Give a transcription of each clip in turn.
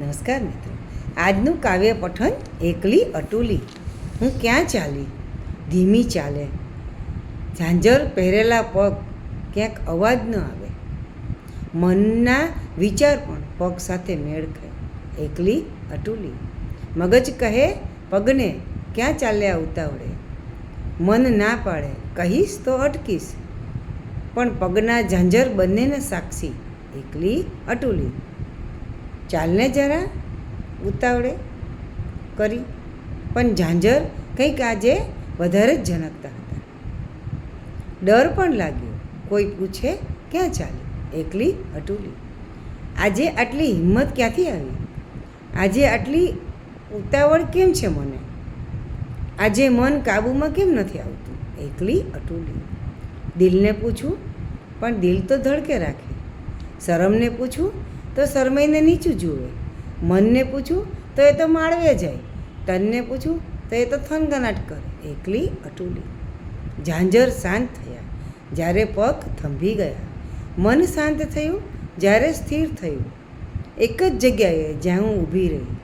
નમસ્કાર મિત્રો. આજનું કાવ્ય પઠન એકલી અટુલી. હું ક્યાં ચાલી? ધીમી ચાલે. ઝાંઝર પહેરેલા પગ ક્યાંક અવાજ ન આવે. મનના વિચાર પણ પગ સાથે મેળ ખાય. એકલી અટુલી. મગજ કહે, પગને ક્યાં ચાલ્યા ઉતાવળે? મન ના પાડે. કહીશ તો અટકીશ. પણ પગના ઝાંઝર બંનેને સાક્ષી એકલી અટુલી. ચાલને જરા ઉતાવળે કરી. પણ ઝાંઝર કંઈક આજે વધારે જ જનકતા હતા. ડર પણ લાગ્યો. કોઈ પૂછે, ક્યાં ચાલી? એકલી, અટુલી? આજે આટલી હિંમત ક્યાંથી આવી? આજે આટલી ઉતાવળ કેમ છે મને? આજે મન કાબૂમાં કેમ નથી આવતું? એકલી, અટુલી? દિલને પૂછું? પણ દિલ તો ધડકે રાખે. શરમને પૂછું? તો શરમાઈને નીચું જુએ. મનને પૂછું, તો એ તો માળવે જાય. તનને પૂછું, તો એ તો થનગનાટ કરે. એકલી અટુલી. ઝાંઝર શાંત થયા. જ્યારે પગ થંભી ગયા. મન શાંત થયું, જ્યારે સ્થિર થયું. એક જ જગ્યાએ જ્યાં હું ઊભી રહી.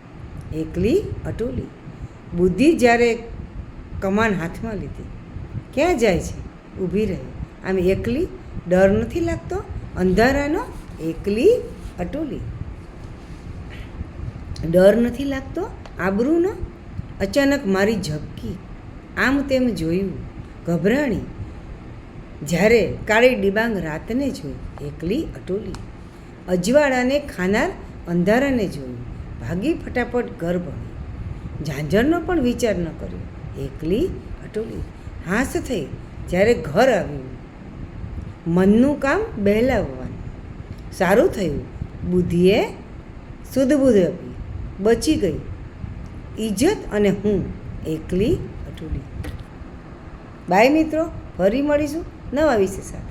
એકલી અટુલી. બુદ્ધિ જ્યારે કમાન હાથમાં લીધી. ક્યાં જાય છે? ઊભી રહી. આમ એકલી ડર નથી લાગતો? અંધારાનો એકલી અટુલી. ડર નથી લાગતો? આબરૂનો અચાનક મારી ઝબકી. આમ તેમ જોયું. ગભરાણી. જ્યારે કાળી ડિબાંગ રાતને જોઈ, એકલી અટોલી. અજવાળાને ખાનાર અંધારાને જોયું. ભાગી ફટાફટ ઘર ભણી. ઝાંઝરનો પણ વિચાર ન કર્યો. એકલી અટોલી. હાસ થઈ જ્યારે ઘર આવ્યું. મનનું કામ બહેલાવવાનું. સારું થયું. બુદ્ધિએ સુધબુદ્ધ આપી. બચી ગઈ. ઇજ્જત અને હું એકલી અટુલી. બાય મિત્રો, ફરી મળીશું નવા વિષય સાથે.